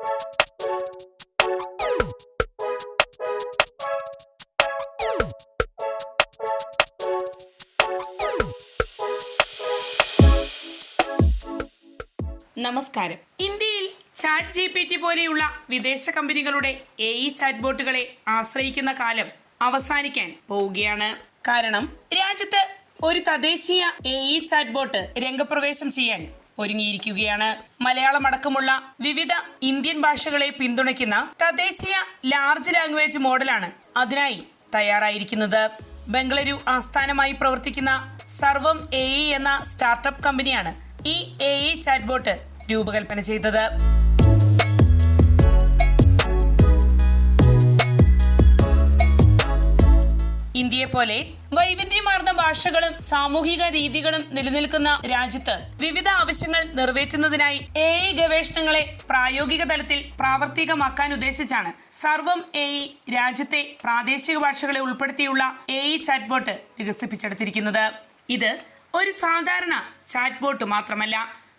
നമസ്കാരം. ഇന്ത്യയിൽ chat G P T പോലെയുള്ള വിദേശ കമ്പനികളുടെ എ ഇ ചാറ്റ് ബോട്ടുകളെ ആശ്രയിക്കുന്ന കാലം അവസാനിക്കാൻ പോവുകയാണ്. കാരണം രാജ്യത്ത് ഒരു തദ്ദേശീയ എ ഇ ചാറ്റ് ബോട്ട് രംഗപ്രവേശം ചെയ്യാൻ ഒരുങ്ങിയിരിക്കുകയാണ്. മലയാളം അടക്കമുള്ള വിവിധ ഇന്ത്യൻ ഭാഷകളെ പിന്തുണയ്ക്കുന്ന തദ്ദേശീയ ലാർജ് ലാംഗ്വേജ് മോഡലാണ് അതിനായി തയ്യാറായിരിക്കുന്നത്. ബംഗളൂരു ആസ്ഥാനമായി പ്രവർത്തിക്കുന്ന സർവം എ എന്ന സ്റ്റാർട്ടപ്പ് കമ്പനിയാണ് ഈ എ ഇ ചാറ്റ്ബോട്ട് രൂപകൽപ്പന ചെയ്തത്. ഇന്ത്യയെ പോലെ വൈവിധ്യമാർന്ന ഭാഷകളും സാമൂഹിക രീതികളും നിലനിൽക്കുന്ന രാജ്യത്ത് വിവിധ ആവശ്യങ്ങൾ നിറവേറ്റുന്നതിനായി എ ഐ ഗവേഷണങ്ങളെ പ്രായോഗിക തലത്തിൽ പ്രാവർത്തികമാക്കാൻ ഉദ്ദേശിച്ചാണ് സർവം എ ഐ രാജ്യത്തെ പ്രാദേശിക ഭാഷകളെ ഉൾപ്പെടുത്തിയുള്ള എ ഐ ചാറ്റ്ബോട്ട് വികസിപ്പിച്ചെടുത്തിരിക്കുന്നത്. ഇത് ഒരു സാധാരണ ചാറ്റ്ബോട്ട് മാത്രമല്ല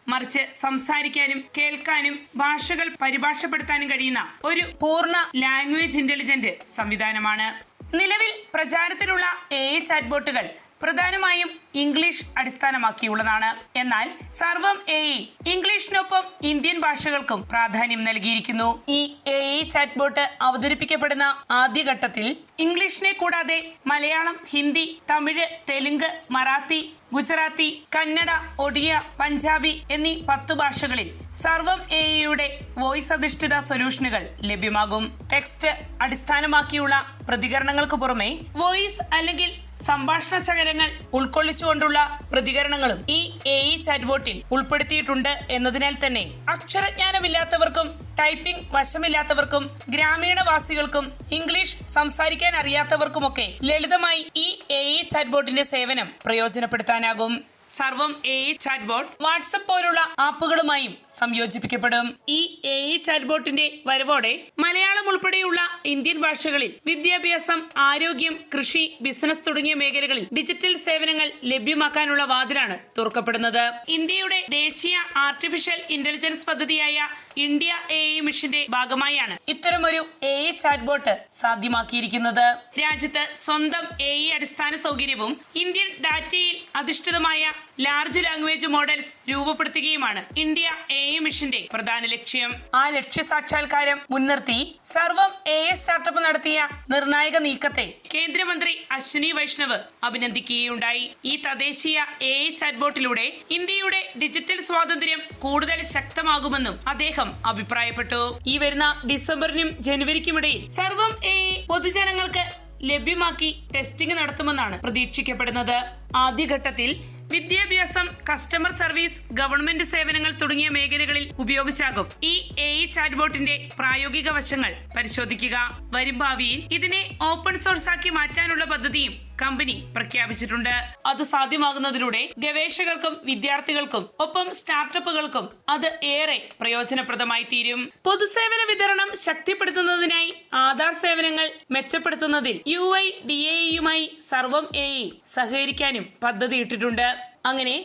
മറിച്ച് സംസാരിക്കാനും കേൾക്കാനും ഭാഷകൾ പരിഭാഷപ്പെടുത്താനും കഴിയുന്ന ഒരു പൂർണ ലാംഗ്വേജ് ഇന്റലിജന്റ് സംവിധാനമാണ്. നിലവിൽ പ്രചാരത്തിലുള്ള എ ഐ ചാറ്റ്ബോട്ടുകൾ പ്രധാനമായും ഇംഗ്ലീഷ് അടിസ്ഥാനമാക്കിയുള്ളതാണ്. എന്നാൽ സർവം എ ഇ ഇംഗ്ലീഷിനൊപ്പം ഇന്ത്യൻ ഭാഷകൾക്കും പ്രാധാന്യം നൽകിയിരിക്കുന്നു. ഈ എ ഇ ചാറ്റ്ബോട്ട് അവതരിപ്പിക്കപ്പെടുന്ന ആദ്യഘട്ടത്തിൽ ഇംഗ്ലീഷിനെ കൂടാതെ മലയാളം ഹിന്ദി തമിഴ് തെലുങ്ക് മറാത്തി ഗുജറാത്തി കന്നഡ ഒഡിയ പഞ്ചാബി എന്നീ പത്തു ഭാഷകളിൽ സർവം എ ഐയുടെ വോയിസ് അധിഷ്ഠിത സൊല്യൂഷനുകൾ ലഭ്യമാകും. ടെക്സ്റ്റ് അടിസ്ഥാനമാക്കിയുള്ള പ്രതികരണങ്ങൾക്ക് പുറമെ വോയിസ് അല്ലെങ്കിൽ സംഭാഷണ ശകലങ്ങൾ ഉൾക്കൊള്ളിച്ചുകൊണ്ടുള്ള പ്രതികരണങ്ങളും ഈ എ ഇ ചാറ്റ്ബോട്ടിൽ ഉൾപ്പെടുത്തിയിട്ടുണ്ട് എന്നതിനാൽ തന്നെ അക്ഷരജ്ഞാനമില്ലാത്തവർക്കും ടൈപ്പിംഗ് വശമില്ലാത്തവർക്കും ഗ്രാമീണവാസികൾക്കും ഇംഗ്ലീഷ് സംസാരിക്കാൻ അറിയാത്തവർക്കുമൊക്കെ ലളിതമായി ഈ എ ഇ ചാറ്റ്ബോട്ടിന്റെ സേവനം പ്രയോജനപ്പെടുത്താനാകും. സർവം എ ഇ ചാറ്റ്ബോട്ട് വാട്സപ്പ് പോലുള്ള ആപ്പുകളുമായും സംയോജിപ്പിക്കപ്പെടും. ഈ എ ഇ ചാറ്റ്ബോട്ടിന്റെ വരവോടെ മലയാളം ഉൾപ്പെടെയുള്ള ഇന്ത്യൻ ഭാഷകളിൽ വിദ്യാഭ്യാസം ആരോഗ്യം കൃഷി ബിസിനസ് തുടങ്ങിയ മേഖലകളിൽ ഡിജിറ്റൽ സേവനങ്ങൾ ലഭ്യമാക്കാനുള്ള വാതിലാണ് തുറക്കപ്പെടുന്നത്. ഇന്ത്യയുടെ ദേശീയ ആർട്ടിഫിഷ്യൽ ഇന്റലിജൻസ് പദ്ധതിയായ ഇന്ത്യ എ ഐ മിഷന്റെ ഭാഗമായാണ് ഇത്തരമൊരു എ ഇ ചാറ്റ്ബോട്ട് സാധ്യമാക്കിയിരിക്കുന്നത്. രാജ്യത്ത് സ്വന്തം എ ഇ അടിസ്ഥാന സൗകര്യവും ഇന്ത്യൻ ഡാറ്റയിൽ അധിഷ്ഠിതമായ ലാർജ് ലാംഗ്വേജ് മോഡൽസ് രൂപപ്പെടുത്തുകയുമാണ് ഇന്ത്യ എ ഐ മിഷന്റെ പ്രധാന ലക്ഷ്യം. ആ ലക്ഷ്യ സാക്ഷാത്കാരം മുൻനിർത്തി സർവം എ എസ് സ്റ്റാർട്ടപ്പ് നടത്തിയ നിർണായക നീക്കത്തെ കേന്ദ്രമന്ത്രി അശ്വിനി വൈഷ്ണവ് അഭിനന്ദിക്കുകയുണ്ടായി. ഈ തദ്ദേശീയ എ ഐ ചാറ്റ്ബോട്ടിലൂടെ ഇന്ത്യയുടെ ഡിജിറ്റൽ സ്വാതന്ത്ര്യം കൂടുതൽ ശക്തമാകുമെന്നും അദ്ദേഹം അഭിപ്രായപ്പെട്ടു. ഈ വരുന്ന ഡിസംബറിനും ജനുവരിക്കുമിടയിൽ സർവം എ പൊതുജനങ്ങൾക്ക് ലഭ്യമാക്കി ടെസ്റ്റിംഗ് നടത്തുമെന്നാണ് പ്രതീക്ഷിക്കപ്പെടുന്നത്. ആദ്യഘട്ടത്തിൽ വിദ്യാഭ്യാസം കസ്റ്റമർ സർവീസ് ഗവൺമെന്റ് സേവനങ്ങൾ തുടങ്ങിയ മേഖലകളിൽ ഉപയോഗിച്ചാകും ഈ എ ഇ ചാറ്റ്ബോട്ടിന്റെ പ്രായോഗിക വശങ്ങൾ പരിശോധിക്കുക. വരും ഭാവിയിൽ ഇതിനെ ഓപ്പൺ സോഴ്സ് ആക്കി മാറ്റാനുള്ള പദ്ധതിയും കമ്പനി പ്രഖ്യാപിച്ചിട്ടുണ്ട്. അത് സാധ്യമാകുന്നതിലൂടെ ഗവേഷകർക്കും വിദ്യാർത്ഥികൾക്കും ഒപ്പം സ്റ്റാർട്ടപ്പുകൾക്കും അത് ഏറെ പ്രയോജനപ്രദമായി തീരും. പൊതുസേവന വിതരണം ശക്തിപ്പെടുത്തുന്നതിനായി ആധാർ സേവനങ്ങൾ മെച്ചപ്പെടുത്തുന്നതിൽ യു ഐ ഡി എയുമായി സർവം എ സഹകരിക്കാനും പദ്ധതിയിട്ടിട്ടുണ്ട്. അങ്ങനെ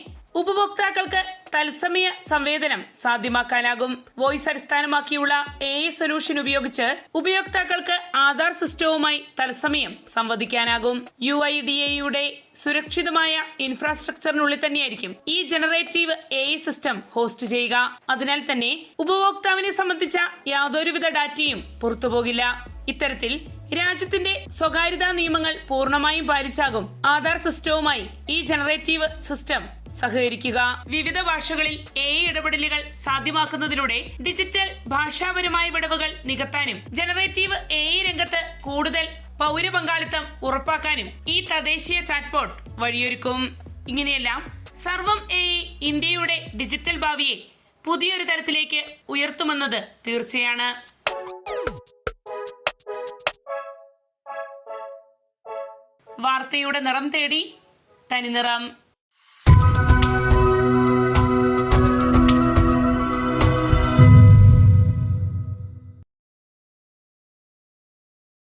ഉപഭോക്താക്കൾക്ക് തത്സമയ സംവേദനം സാധ്യമാക്കാനാകും. വോയിസ് അടിസ്ഥാനമാക്കിയുള്ള എ ഐ സൊല്യൂഷൻ ഉപയോഗിച്ച് ഉപയോക്താക്കൾക്ക് ആധാർ സിസ്റ്റവുമായി തത്സമയം സംവദിക്കാനാകും. യു ഐ ഡി എയുടെ സുരക്ഷിതമായ ഇൻഫ്രാസ്ട്രക്ചറിനുള്ളിൽ തന്നെയായിരിക്കും ഈ ജനറേറ്റീവ് എ സിസ്റ്റം ഹോസ്റ്റ് ചെയ്യുക. അതിനാൽ തന്നെ ഉപഭോക്താവിനെ സംബന്ധിച്ച യാതൊരുവിധ ഡാറ്റയും പുറത്തുപോകില്ല. ഇത്തരത്തിൽ രാജ്യത്തിന്റെ സ്വകാര്യതാ നിയമങ്ങൾ പൂർണമായും പാലിച്ചാകും ആധാർ സിസ്റ്റവുമായി ഈ ജനറേറ്റീവ് സിസ്റ്റം സഹകരിക്കുക. വിവിധ ഭാഷകളിൽ എ ഇടപെടലുകൾ സാധ്യമാക്കുന്നതിലൂടെ ഡിജിറ്റൽ ഭാഷാപരമായ വിടവുകൾ നികത്താനും ജനറേറ്റീവ് എ രംഗത്ത് കൂടുതൽ പൗരപങ്കാളിത്തം ഉറപ്പാക്കാനും ഈ തദ്ദേശീയ ചാറ്റ്ബോട്ട് വഴിയൊരുക്കും. ഇങ്ങനെയെല്ലാം സർവം എ ഇന്ത്യയുടെ ഡിജിറ്റൽ ഭാവിയെ പുതിയൊരു തരത്തിലേക്ക് ഉയർത്തുമെന്നത് തീർച്ചയാണ്. വാർത്തയുടെ നിറം തേടി